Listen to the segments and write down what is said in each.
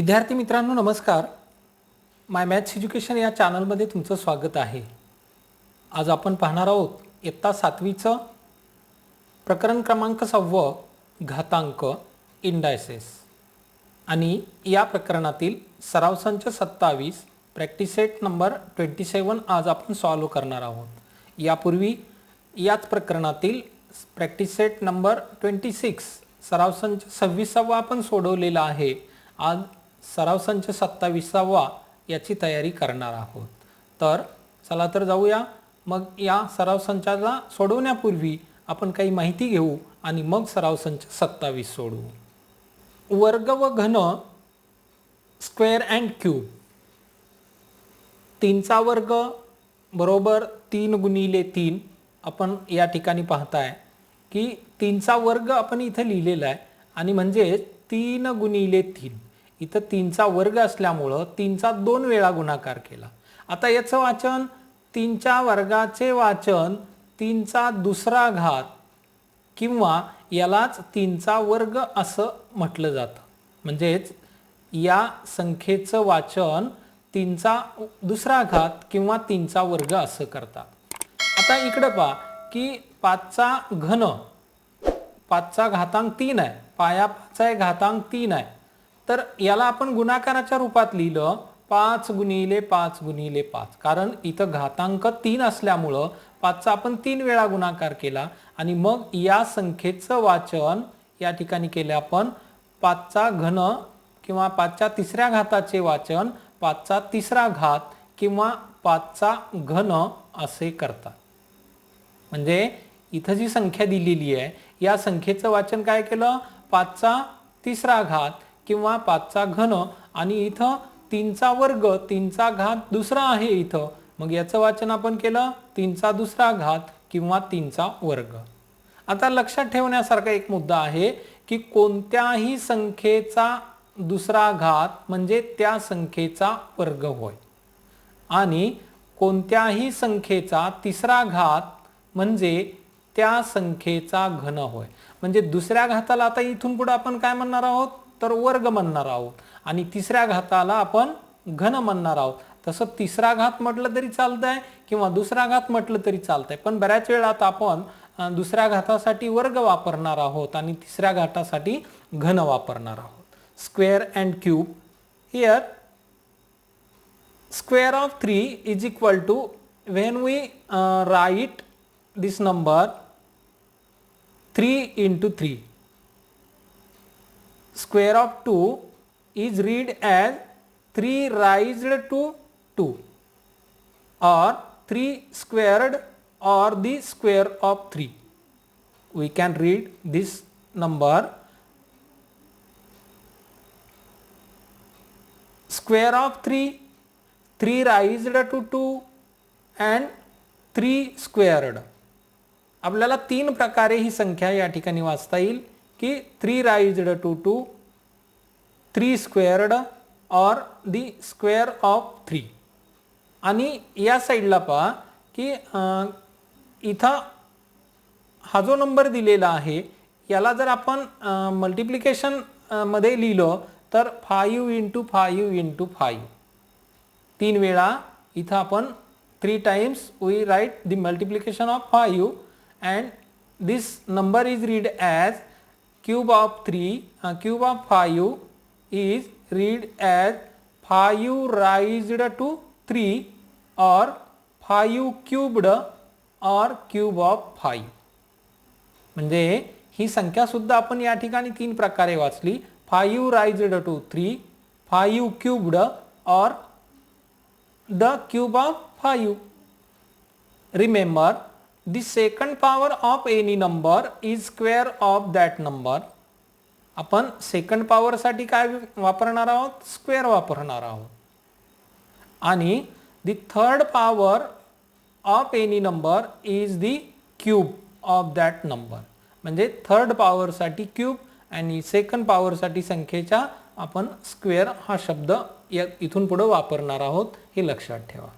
विद्यार्थी मित्रांनो नमस्कार. माय मॅथ्स एज्युकेशन या चॅनलमध्ये तुमचं स्वागत आहे. आज आपण पाहणार आहोत इयत्ता सातवीचं प्रकरण क्रमांक सहावं घातांक इंडायसेस आणि या प्रकरणातील सराव संच सत्तावीस practice set number twenty seven आज आपण सॉल्व करणार आहोत. यापूर्वी याच प्रकरणातील practice set number twenty six सराव संच सव्वीसावा आपण सोडवलेला आहे. आज सराव संच सत्तावीसावा याची तयारी करणार आहोत. तर चला तर जाऊया. मग या सराव संचाला सोडवण्यापूर्वी आपण काही माहिती घेऊ आणि मग सराव संच सत्तावीस सोडवू. वर्ग व घन स्क्वेअर अँड क्यूब. तीनचा वर्ग बरोबर तीन गुणिले तीन. आपण या ठिकाणी पाहताय की तीनचा वर्ग आपण इथं लिहिलेला आहे आणि म्हणजे तीन गुणिले तीन. इथं तीनचा वर्ग असल्यामुळं तीनचा दोन वेळा गुणाकार केला. आता याचं वाचन तीनच्या वर्गाचे वाचन तीनचा दुसरा घात किंवा यालाच तीनचा वर्ग असं म्हटलं जातं. म्हणजेच या संख्येचं वाचन तीनचा दुसरा घात किंवा तीनचा वर्ग असं करतात. आता इकडं पहा की पाचचा घन पाचचा घातांक तीन आहे. पाया पाच आहे घातांक तीन आहे. तर याला आपण गुणाकाराच्या रूपात लिहिलं पाच गुणिले पाच गुणिले पाच. कारण इथं घातांक तीन असल्यामुळं पाचचा आपण तीन वेळा गुणाकार केला आणि मग या संख्येचं वाचन या ठिकाणी केलं आपण पाचचा घन किंवा पाचच्या तिसऱ्या घाताचे वाचन पाचचा तिसरा घात किंवा पाचचा घन असे करतात. म्हणजे इथं जी संख्या दिलेली आहे या संख्येचं वाचन काय केलं? पाचचा तिसरा घात किंवा पाचचा घन आणि इथं तीनचा वर्ग तीनचा घात दुसरा आहे इथं. मग याचं वाचन आपण केलं तीनचा दुसरा घात किंवा तीनचा वर्ग. आता लक्षात ठेवण्यासारखा एक मुद्दा आहे की कोणत्याही संख्येचा दुसरा घात म्हणजे त्या संख्येचा वर्ग होय. आणि कोणत्याही संख्येचा तिसरा घात म्हणजे त्या संख्येचा घन होय. म्हणजे दुसऱ्या घाताला आता इथून पुढे आपण काय म्हणणार आहोत? तर वर्ग म्हणणार आहोत. आणि तिसऱ्या घाताला आपण घन म्हणणार आहोत. तसं तिसरा घात म्हटलं तरी चालतंय किंवा दुसरा घात म्हटलं तरी चालतंय. पण बऱ्याच वेळात आपण दुसऱ्या घातासाठी वर्ग वापरणार आहोत आणि तिसऱ्या घातासाठी घन वापरणार आहोत. Square and cube here square of three is equal to when we write this number three into three. Square of 2 is read as 3 raised to 2 or 3 squared or the square of 3 we can read this number square of 3 3 raised to 2 and 3 squared आपल्याला तीन प्रकारे ही संख्या या ठिकाणी वाचता येईल की three raised to two three squared or the square of three आणि या साईडला पहा की इथं हा जो नंबर दिलेला आहे याला जर आपण मल्टिप्लिकेशनमध्ये लिहिलं तर five into five into five तीन वेळा इथं आपण three times we write the multiplication of five and this number is read as cube of three cube of five is read as five raised to three or five cubed or cube of five म्हणजे ही संख्या सुद्धा आपण या ठिकाणी तीन प्रकारे वाचली. Five raised to three five cubed or the cube of five remember the second power of any number is square of that number आपण सेकंड पॉवरसाठी काय वापरणार आहोत? स्क्वेअर वापरणार आहोत. आणि the third power of any number is the cube of that number म्हणजे third पॉवरसाठी क्यूब आणि सेकंड पॉवरसाठी संख्येच्या आपण स्क्वेअर हा शब्द या इथून पुढं वापरणार आहोत हे लक्षात ठेवा.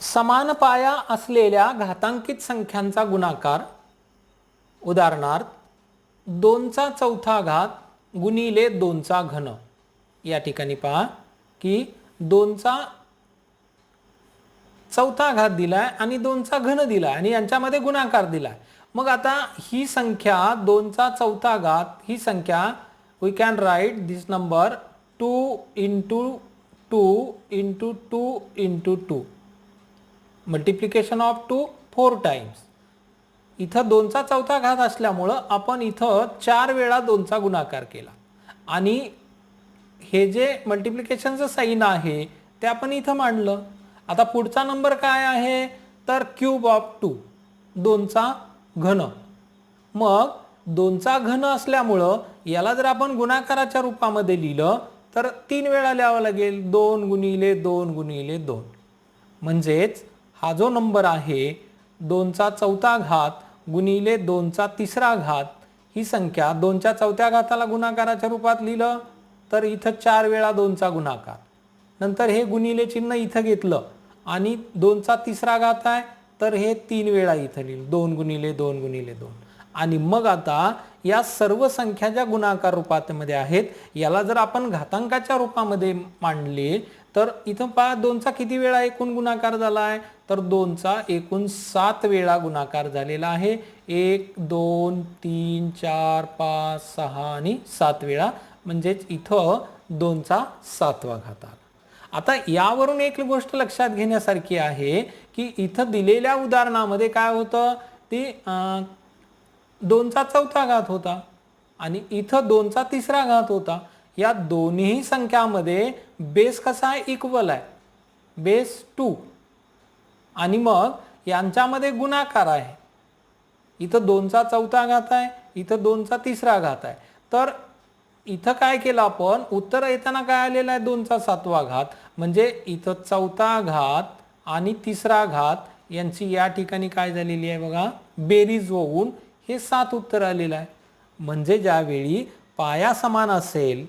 समान पाया असलेल्या घातांकित संख्यांचा गुणाकार उदाहरणार्थ दोनचा चौथा घात गुणिले दोनचा घन. या ठिकाणी पहा की दोनचा चौथा घात दिलाय आणि दोनचा घन दिलाय आणि यांच्यामध्ये गुणाकार दिलाय. मग आता ही संख्या दोनचा चौथा घात ही संख्या we can write this number two into two into two into two multiplication of two four times इथं दोनचा चौथा घात असल्यामुळं आपण इथं चार वेळा दोनचा गुणाकार केला. आणि हे जे मल्टिप्लिकेशनचं साईन आहे ते आपण इथं मांडलं. आता पुढचा नंबर काय आहे? तर क्यूब ऑफ टू दोनचा घन. मग दोनचा घन असल्यामुळं याला जर आपण गुणाकाराच्या रूपामध्ये लिहिलं तर तीन वेळा लिहावं लागेल. दोन गुणिले दोन गुणिले दोन. म्हणजेच हा जो नंबर आहे दोनचा चौथा घात गुणिले दोनचा तिसरा घात ही संख्या दोनच्या चौथ्या घाताला गुणाकाराच्या रूपात लिहिलं तर इथं चार वेळा दोनचा गुणाकार. नंतर हे गुणिले चिन्ह इथं घेतलं आणि दोनचा तिसरा घात आहे तर हे तीन वेळा इथं लिहिलं. दोन गुणिले दोन गुणिले दोन. आणि मग आता या सर्व संख्या ज्या गुणाकार रूपामध्ये आहेत याला जर आपण घातांकाच्या रूपामध्ये मांडले तर इथं पहा दोनचा किती वेळा एकूण गुणाकार झाला आहे तर दोनचा एकूण सात वेळा गुणाकार झालेला आहे. एक दोन तीन चार पाच सहा आणि सात वेळा. म्हणजेच इथं दोनचा सातवा घात आला आता यावरून एक गोष्ट लक्षात घेण्यासारखी आहे की इथं दिलेल्या उदाहरणामध्ये काय होतं? ती दोनचा चौथा घात होता आणि इथं दोनचा तिसरा घात होता. या दोन्ही संख्यामध्ये बेस कसा आहे इक्वल आहे? Base two. आणि मग यांच्यामध्ये गुणाकार आहे. इथं दोनचा चौथा घात आहे इथं दोनचा तिसरा घात आहे. तर इथं काय केलं आपण? उत्तर येताना काय आलेलं आहे? दोनचा सातवा घात. म्हणजे इथं चौथा घात आणि तिसरा घात यांची या ठिकाणी काय झालेली आहे बघा? बेरीज होऊन हे सात उत्तर आलेलं आहे. म्हणजे ज्यावेळी पाया समान असेल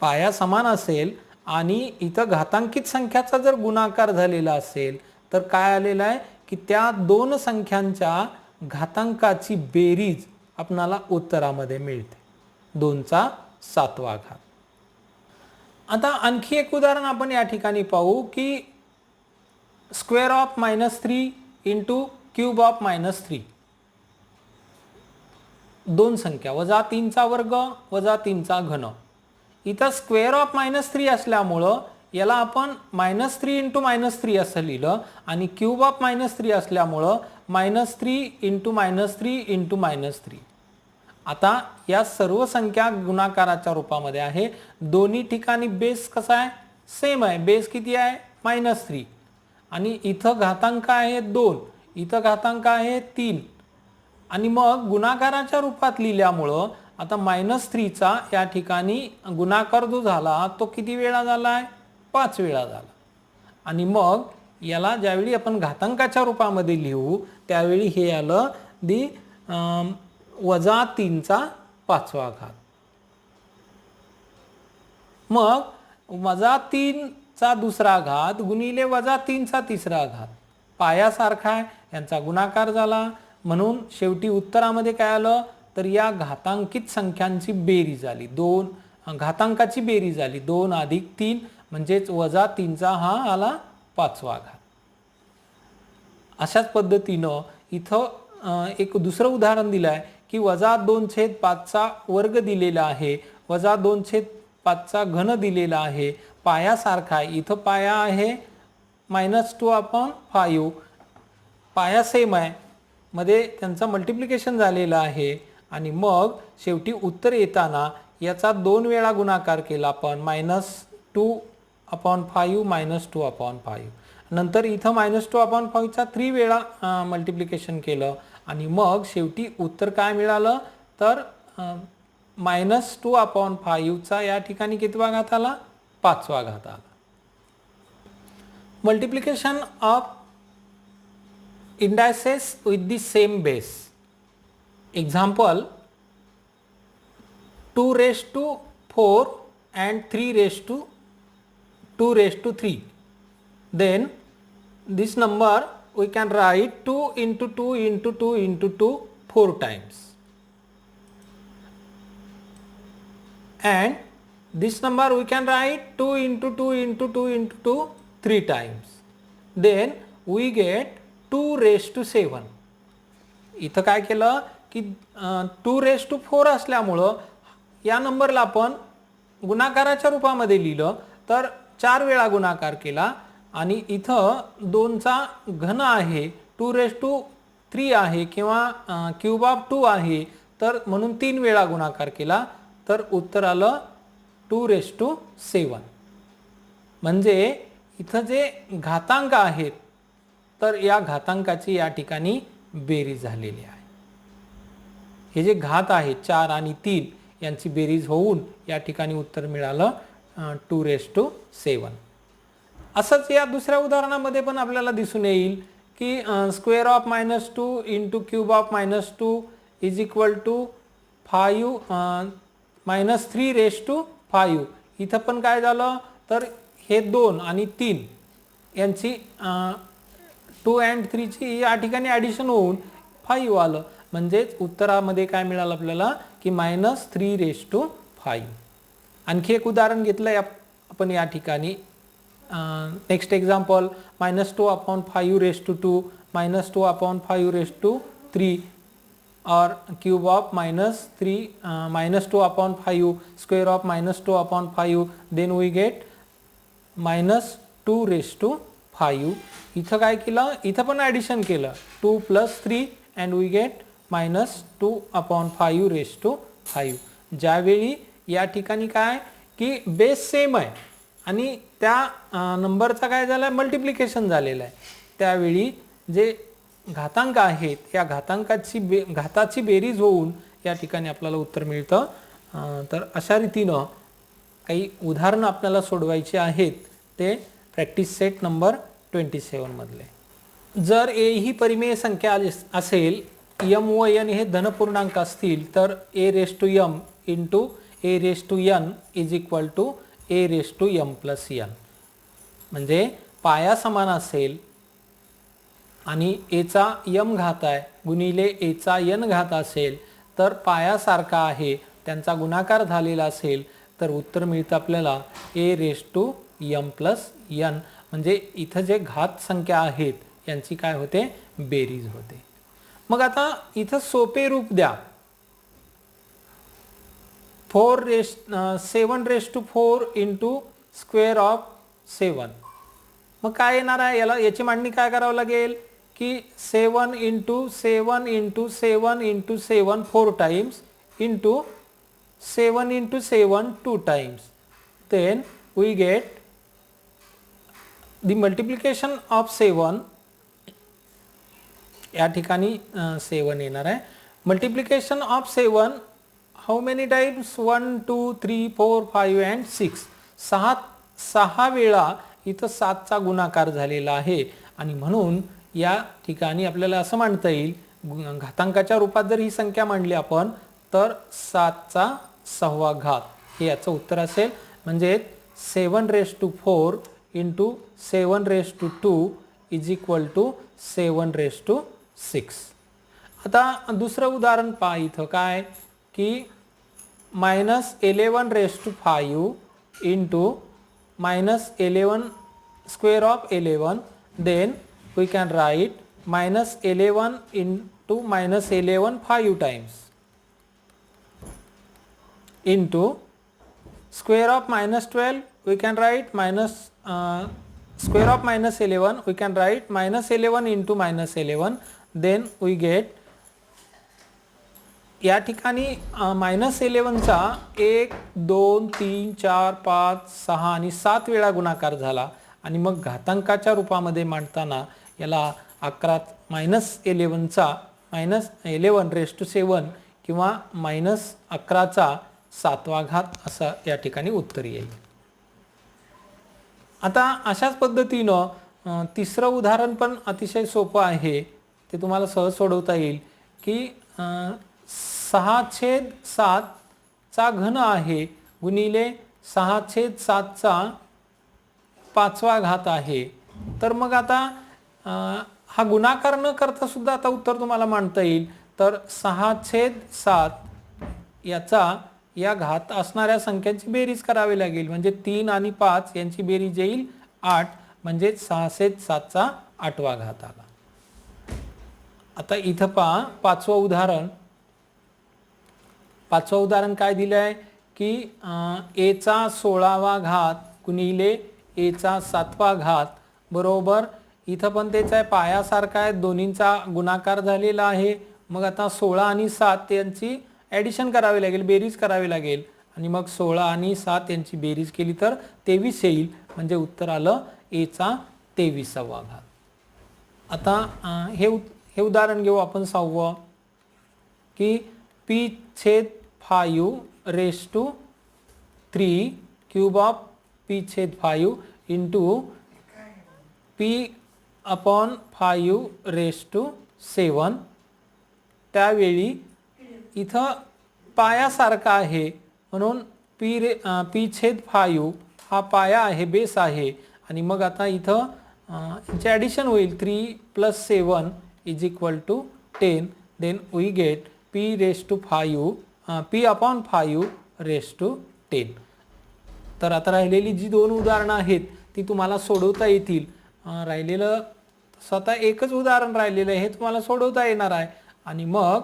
पाया समान असेल आणि इथं घातांकित संख्याचा जर गुणाकार झालेला असेल तर काय आलेलं आहे? की त्या दोन संख्यांच्या घातांकाची बेरीज आपणाला उत्तरामध्ये मिळते. दोनचा सातवा घात. आता आणखी एक उदाहरण आपण या ठिकाणी पाहू की square of minus three into cube of minus three. दोन संख्या वजा तीनचा वर्ग वजा तीनचा घन. इथं स्क्वेअर ऑफ मायनस थ्री असल्यामुळं याला आपण minus three into minus three असं लिहिलं आणि क्यूब ऑफ मायनस थ्री असल्यामुळं minus three into minus three into minus three आता या सर्व संख्या गुणाकाराच्या रूपामध्ये आहे. दोन्ही ठिकाणी बेस कसा आहे? सेम आहे. बेस किती आहे? मायनस थ्री आणि इथं घातांक आहे दोन. इथं घातांक आहे तीन. आणि मग गुणाकाराच्या रूपात लिहिल्यामुळं आता मायनस थ्रीचा या ठिकाणी गुणाकार जो झाला तो किती वेळा झाला आहे पाच वेळा झाला. आणि मग याला ज्यावेळी आपण घातांकाच्या रूपामध्ये लिहू त्यावेळी हे आलं दी वजा तीनचा पाचवा घात. मग वजा तीनचा दुसरा घात गुणिले वजा तीनचा तिसरा घात. पायासारखा आहे यांचा गुणाकार झाला. म्हणून शेवटी उत्तरामध्ये काय आलं? तर या घातांकित संख्यांची बेरीज झाली. दोन घातांकाची बेरीज झाली. दोन अधिक तीन म्हणजेच वजा तीनचा हा आला पाचवा घात. अशाच पद्धतीनं इथं एक दुसरं उदाहरण दिलं आहे की वजा दोन छेद पाचचा वर्ग दिलेला आहे वजा दोन छेद पाचचा घन दिलेला आहे पायासारखा आहे. इथं पाया आहे मायनस टू अपॉन फायू पाया सेम आहे. मध्ये त्यांचं मल्टिप्लिकेशन झालेलं आहे. आणि मग शेवटी उत्तर येताना याचा दोन वेळा गुणाकार केला आपण minus two upon five minus two upon five नंतर इथं मायनस टू अपॉन फाईव्हचा थ्री वेळा मल्टिप्लिकेशन केलं आणि मग शेवटी उत्तर काय मिळालं? तर मायनस टू अपॉन फाईव्हचा या ठिकाणी कितवा घात आला? पाचवा घात आला. Multiplication of indices with the same base Example 2 raised to 4 and 3 raised to 2 raised to 3. Then this number we can write 2 into 2 into 2 into 2 4 times. And this number we can write 2 into 2 into 2 into 2 three times then we get 2 raised to 7 इथं काय केलं की to race to four असल्यामुळं या नंबरला आपण गुणाकाराच्या रूपामध्ये लिहिलं तर चार वेळा गुणाकार केला आणि इथं दोनचा घन आहे टू रेस टू थ्री आहे किंवा क्यूब ऑफ टू आहे तर म्हणून तीन वेळा गुणाकार केला तर उत्तर आलं टू रेस टू सेवन म्हणजे इथं जे घातांक आहेत तर या घातांकाची या ठिकाणी बेरीज झालेली आहे. हे जे घात आहेत चार आणि तीन यांची बेरीज होऊन या ठिकाणी उत्तर मिळालं टू रेस टू सेवन असंच या दुसऱ्या उदाहरणामध्ये पण आपल्याला दिसून येईल की square of minus two into cube of minus two is equal to five minus three raise to five इथं पण काय झालं? तर हे दोन आणि तीन यांची टू अँड थ्रीची या ठिकाणी ॲडिशन होऊन फाईव्ह आलं. म्हणजेच उत्तरामध्ये काय मिळालं आपल्याला? की minus three raise to five आणखी एक उदाहरण घेतलं आहे आपण या ठिकाणी. Next example minus two upon five raise to two minus two upon five raise to three or cube of minus three minus two upon five square of minus two upon five then we get minus two raise to five इथं काय केलं? इथं पण addition केलं. Two plus three and we get minus two upon five raise to five ज्यावेळी या ठिकाणी काय की बेस सेम आहे. आणि त्या नंबरचा काय झालं आहे मल्टिप्लिकेशन झालेलं आहे. त्यावेळी जे घातांक आहेत या घातांकाची बे घाताची बेरीज होऊन या ठिकाणी आपल्याला उत्तर मिळतं. तर अशा रीतीनं काही उदाहरणं आपल्याला सोडवायची आहेत ते प्रॅक्टिस सेट नंबर ट्वेंटी सेवनमधले जर ए ही परिमेय संख्या असेल यम व एन हे धनपूर्णांक असतील तर a raise to m into a raise to n is equal to a raise to m plus n. म्हणजे पाया समान असेल आणि एचा यम घात आहे गुणिले एचा यन घात असेल तर पायासारखा आहे त्यांचा गुणाकार झालेला असेल तर उत्तर मिळतं आपल्याला a raise to m plus n. म्हणजे इथं जे घात संख्या आहेत यांची काय होते? बेरीज होते. मग आता इथं सोपे रूप द्या. Four raise seven raise to four into square of seven मग काय येणार आहे? याला याची मांडणी काय करावं लागेल? की seven into seven into seven into seven four times into seven into seven two times then we get the multiplication of seven या ठिकाणी सेवन येणार आहे. Multiplication of seven how many times one two three four five and six सहा सहा वेळा इथं सातचा गुणाकार झालेला आहे. आणि म्हणून या ठिकाणी आपल्याला असं मांडता येईल गु- घातांकाच्या रूपात जर ही संख्या मांडली आपण तर सातचा सहावा घात. हे याचं उत्तर असेल. म्हणजे seven raise to four into seven raise to two is equal to seven raise to six आता दुसरं उदाहरण पहा इथं काय? की minus eleven raise to five into minus eleven square of eleven then we can write minus eleven into minus eleven five times into square of minus 12 we can write minus uh, square of minus 11 we can write minus 11 into minus 11 then we get या ठिकाणी minus इलेवनचा एक दोन तीन चार पाच सहा आणि सात वेळा गुणाकार झाला आणि मग घातांकाच्या रूपामध्ये मांडताना याला अकरा minus इलेवनचा minus eleven raise to seven किंवा मायनस अकराचा सातवा घात असं या ठिकाणी उत्तर येईल. आता अशाच पद्धतीनं तिसरं उदाहरण पण अतिशय सोपं आहे. ते तुम्हाला सहज सोडवता येईल की सहा छेद सातचा घन आहे गुणिले सहा छेद सातचा पाचवा घात आहे. तर मग आता हा गुणाकार न करता सुद्धा आता उत्तर तुम्हाला मांडता येईल. तर सहा छेद सात याचा या घात असणाऱ्या संख्यांची बेरीज करावी लागेल. म्हणजे तीन आणि पाच यांची बेरीज येईल आठ. म्हणजेच सहाशे सातचा आठवा घात आला. आता इथं पहा पाचवं उदाहरण. पाचवं उदाहरण काय दिलं आहे की एचा सोळावा घात गुणिले एचा सातवा घात बरोबर? इथं पण तेच आहे पायासारखा आहे दोन्हींचा गुणाकार झालेला आहे. मग आता सोळा आणि सात यांची ॲडिशन करावी लागेल बेरीज करावी लागेल. आणि मग सोळा आणि सात यांची बेरीज केली तर तेवीस येईल. म्हणजे उत्तर आलं एचा तेविसावा घात. आता हे उद- हे उदाहरण घेऊ आपण सहावं. की पी छेद five raise to three cube of P छेद five into P upon five raise to seven. त्यावेळी इथं पायासारखा आहे. म्हणून पी रे पी छेद फायू हा पाया आहे बेस आहे. आणि मग आता इथं ॲडिशन होईल. Three plus seven is equal to ten then get get P to to uh, P upon five raised to ten तर आता राहिलेली जी दोन उदाहरणं आहेत ती तुम्हाला सोडवता येतील. राहिलेलं स्वतः एकच उदाहरण राहिलेलं आहे हे तुम्हाला सोडवता येणार आहे. आणि मग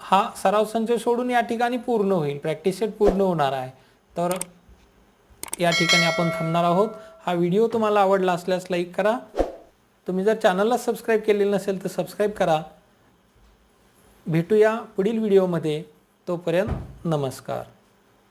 हा सराव संच सोडून या ठिकाणी पूर्ण होईल प्रॅक्टिस सेट पूर्ण होणार आहे. तर या ठिकाणी आपण थांबणार आहोत. हा व्हिडिओ तुम्हाला आवडला असल्यास लाईक करा. तुम्ही जर चॅनलला सबस्क्राईब केलेलं नसेल तर सबस्क्राईब करा. भेटूया पुढील व्हिडिओमध्ये तोपर्यंत नमस्कार.